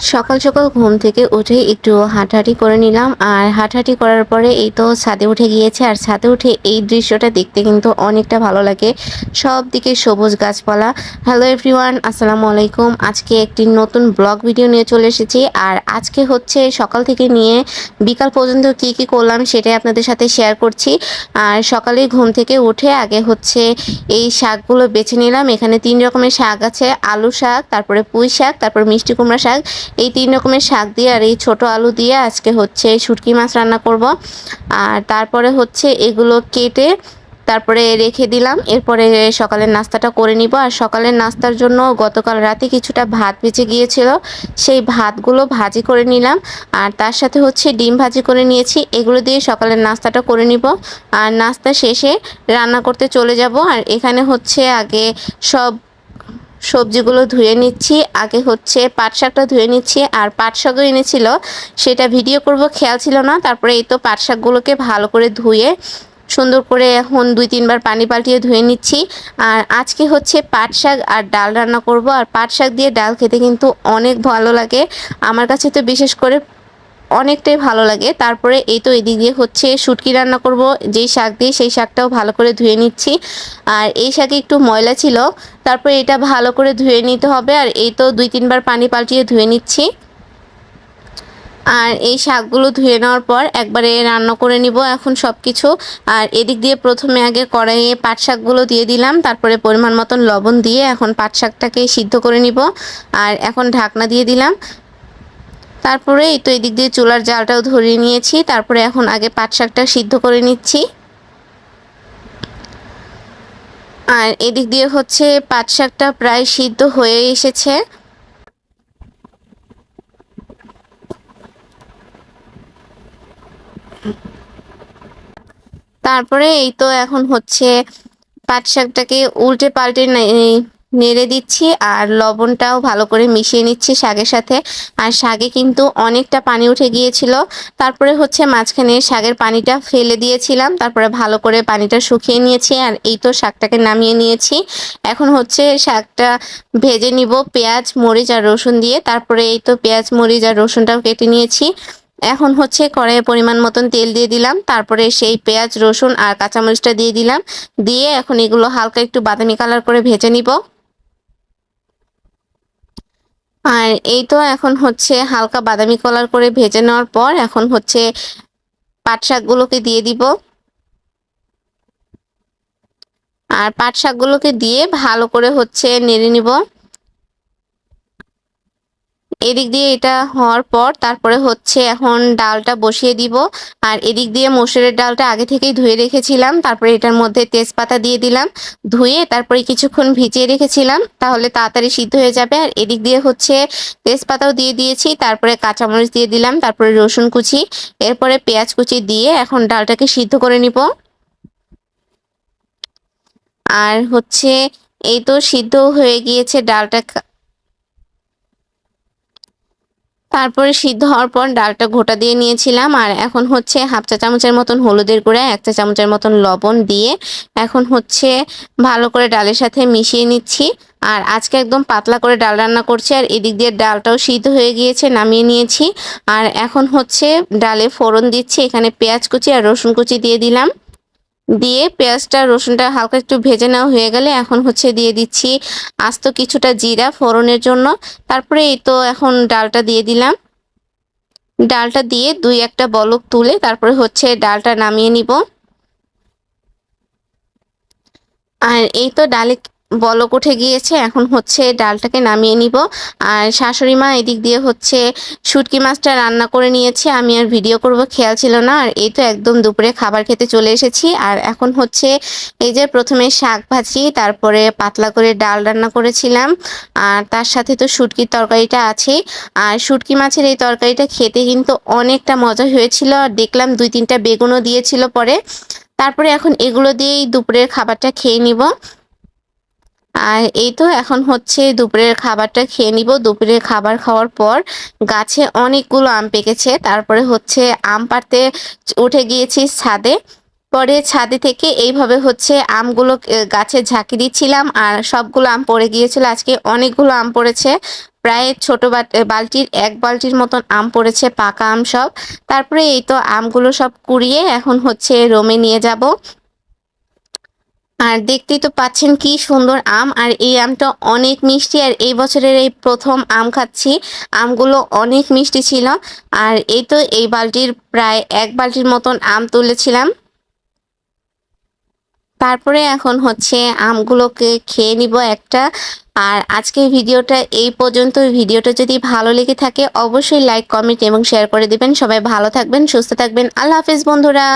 সকাল সকাল ঘুম থেকে উঠে একটু হাঁটাহাঁটি করে নিলাম। আর হাঁটাহাঁটি করার পরে এই তো ছাদে উঠে গিয়েছে। আর ছাদে উঠে এই দৃশ্যটা দেখতে কিন্তু অনেকটা ভালো লাগে। সব দিকে সবুজ গাছপালা। হ্যালো এভরিওয়ান আসসালামু আলাইকুম। আজকে একটি নতুন ব্লগ ভিডিও নিয়ে চলে এসেছি। আর আজকে হচ্ছে সকাল থেকে নিয়ে বিকাল পর্যন্ত কি কি করলাম সেটাই আপনাদের সাথে শেয়ার করছি। আর সকালে ঘুম থেকে উঠে আগে হচ্ছে এই শাকগুলো বেছে নিলাম। এখানে তিন রকমের শাক আছে। আলু শাক, তারপরে পুঁই শাক, তারপর মিষ্টি কুমড়া শাক। এই তিন রকমের শাক দিয়ে আর এই ছোট আলু দিয়ে আজকে হচ্ছে শুটকি মাছ রান্না করব। আর তারপরে হচ্ছে এগুলো কেটে তারপরে রেখে দিলাম। এরপরে সকালের নাস্তাটা করে নিব। আর সকালের নাস্তার জন্য গতকাল রাতে কিছুটা ভাত বেঁচে গিয়েছিল। সেই ভাতগুলো ভাজি করে নিলাম। আর তার সাথে হচ্ছে ডিম ভাজি করে নিয়েছি। এগুলো দিয়ে সকালের নাস্তাটা করে নিব। আর নাস্তা শেষে রান্না করতে চলে যাব। আর এখানে হচ্ছে আগে সব সবজিগুলো ধুয়ে নিচ্ছি। আগে হচ্ছে পাট শাকটা ধুয়ে নিচ্ছি আর পাট শাকও এনেছিল, সেটা ভিডিও করব, খেয়াল ছিল না। তারপরে এই তো পাট শাকগুলোকে ভালো করে ধুয়ে, সুন্দর করে এখন দুই তিনবার পানি পাল্টিয়ে ধুয়ে নিচ্ছি। আর আজকে হচ্ছে পাট শাক আর ডাল রান্না করব। আর পাট শাক দিয়ে ডাল খেতে কিন্তু অনেক ভালো লাগে। আমার কাছে তো বিশেষ করে অনেকটাই ভালো লাগে। তারপরে এই তো এদিক দিয়ে হচ্ছে শুটকি রান্না করব। যেই শাক দিয়ে সেই শাকটাও ভালো করে ধুয়ে নিচ্ছি। আর এই শাকে একটু ময়লা ছিল। তারপরে এটা ভালো করে ধুয়ে নিতে হবে। আর এই তো দুই তিনবার পানি পাল্টিয়ে ধুয়ে নিচ্ছি। আর এই শাকগুলো ধুয়ে নেওয়ার পর একবারে রান্না করে নিব এখন সব কিছু আর এদিক দিয়ে প্রথমে আগে কড়াইয়ে পাট শাকগুলো দিয়ে দিলাম। তারপরে পরিমাণ মতন লবণ দিয়ে এখন পাট শাকটাকে সিদ্ধ করে নিব। আর এখন ঢাকনা দিয়ে দিলাম। তারপরে এই তো এদিক দিয়ে চুলার জালটাও ধরিয়ে নিয়েছি। তারপরে এখন আগে পাট শাকটা সিদ্ধ করে নিচ্ছি। আর এদিক দিয়ে হচ্ছে পাট শাকটা প্রায় সিদ্ধ হয়ে এসেছে। তারপরে এই তো এখন হচ্ছে পাট শাকটাকে উল্টে পাল্টে নেড়ে দিচ্ছি আর লবণটাও ভালো করে মিশিয়ে নিচ্ছি শাকের সাথে। আর শাকে কিন্তু অনেকটা পানি উঠে গিয়েছিল। তারপরে হচ্ছে মাঝখানে শাকের পানিটা ফেলে দিয়েছিলাম। তারপরে ভালো করে পানিটা শুকিয়ে নিয়েছি আর এই তো শাকটাকে নামিয়ে নিয়েছি। এখন হচ্ছে শাকটা ভেজে নিব পেঁয়াজ, মরিচ আর রসুন দিয়ে। তারপরে এই তো পেঁয়াজ, মরিচ আর রসুনটাও কেটে নিয়েছি। এখন হচ্ছে কড়াইয়ে পরিমাণ মতন তেল দিয়ে দিলাম। তারপরে সেই পেঁয়াজ, রসুন আর কাঁচামরিচটা দিয়ে দিলাম। দিয়ে এখন এগুলো হালকা একটু বাদামি কালার করে ভেজে নিব। আর এই তো এখন হচ্ছে হালকা বাদামি কলার করে ভেজে নেওয়ার পর এখন হচ্ছে পাট শাকগুলোকে দিয়ে দিব। আর পাট শাকগুলোকে দিয়ে ভালো করে হচ্ছে নেড়ে নিব। এদিক দিয়ে এটা হওয়ার পর তারপরে হচ্ছে এখন ডালটা বসিয়ে দিব। আর এদিক দিয়ে মসুরের ডালটা আগে থেকেই ধুয়ে রেখেছিলাম। তারপরে এটার মধ্যে তেজপাতা দিয়ে দিলাম। ধুয়ে তারপরে কিছুক্ষণ ভিজিয়ে রেখেছিলাম। তাহলে তাড়াতাড়ি সিদ্ধ হয়ে যাবে। আর এদিক দিয়ে হচ্ছে তেজপাতাও দিয়ে দিয়েছি। তারপরে কাঁচামরিচ দিয়ে দিলাম। তারপরে রসুন কুচি। এরপরে পেঁয়াজ কুচি দিয়ে এখন ডালটাকে সিদ্ধ করে নিব। আর হচ্ছে এই তো সিদ্ধ হয়ে গিয়েছে ডালটা তারপরে সিদ্ধ হওয়ার পর ডালটা ঘোটা দিয়ে নিয়েছিলাম। আর এখন হচ্ছে হাফ চা চামচের মতন হলুদের গুঁড়া, এক চা চামচের মতন লবণ দিয়ে এখন হচ্ছে ভালো করে ডালের সাথে মিশিয়ে নিচ্ছি। আর আজকে একদম পাতলা করে ডাল রান্না করছি, আর এদিক দিয়ে ডালটাও সিদ্ধ হয়ে গিয়েছে, নামিয়ে নিয়েছি। আর এখন হচ্ছে ডালে ফোড়ন দিচ্ছি, এখানে পেঁয়াজ কুচি আর রসুন কুচি দিয়ে দিলাম। দিয়ে পেঁয়াজটা, রসুনটা হালকা একটু ভেজে নেওয়া হয়ে গেলে এখন হচ্ছে দিয়ে দিচ্ছি আস্ত কিছুটা জিরা ফোড়নের জন্য। তারপরে এই তো এখন ডালটা দিয়ে দিলাম। ডালটা দিয়ে দুই একটা বলক তুলে তারপরে হচ্ছে ডালটা নামিয়ে নিব। আর এই তো ডালে বলক উঠে গিয়েছে। এখন হচ্ছে ডালটাকে নামিয়ে নিব। আর শাশুড়ি মা এদিক দিয়ে হচ্ছে শুটকি মাছটা রান্না করে নিয়েছে। আমি আর ভিডিও করব, খেয়াল ছিল না। আর এই তো একদম দুপুরে খাবার খেতে চলে এসেছি। আর এখন হচ্ছে এই যে প্রথমে শাক ভাজি, তারপরে পাতলা করে ডাল রান্না করেছিলাম। আর তার সাথে তো শুটকির তরকারিটা আছে। আর শুটকি মাছের এই তরকারিটা খেতে কিন্তু অনেকটা মজা হয়েছিল। আর দেখলাম দুই তিনটা বেগুনও দিয়েছিল পরে। তারপরে এখন এগুলো দিয়েই দুপুরের খাবারটা খেয়ে নিব। আর এই তো এখন হচ্ছে দুপুরের খাবারটা খেয়ে নিব। দুপুরের খাবার খাওয়ার পর গাছে অনেকগুলো আম পেকেছে। তারপরে হচ্ছে আম পাড়তে উঠে গিয়েছি ছাদে। পরে ছাদে থেকে এইভাবে হচ্ছে আমগুলো গাছে ঝাঁকি দিচ্ছিলাম আর সবগুলো আম পড়ে গিয়েছিল। আজকে অনেকগুলো আম পড়েছে। প্রায় ছোট বালতির, এক বালতির মতন আম পড়েছে, পাকা আম সব। তারপরে এই তো আমগুলো সব কুড়িয়ে এখন হচ্ছে রোমে নিয়ে যাব। আর দেখতেই তো পাচ্ছেন কি সুন্দর আম, আর এই আমটা অনেক মিষ্টি, আর এই বছরের এই প্রথম আম খাচ্ছি। আমগুলো অনেক মিষ্টি ছিল, আর এই তো এই বালতির প্রায় এক বালতির মতন আম তুলেছিলাম। তারপরে এখন হচ্ছে আমগুলোকে খেয়ে নিব একটা। আর আজকের ভিডিওটা এই পর্যন্ত। ভিডিওটা যদি ভালো লেগে থাকে, অবশ্যই লাইক কমেন্ট এবং শেয়ার করে দেবেন। সবাই ভালো থাকবেন, সুস্থ থাকবেন। আল্লাহ হাফিজ বন্ধুরা।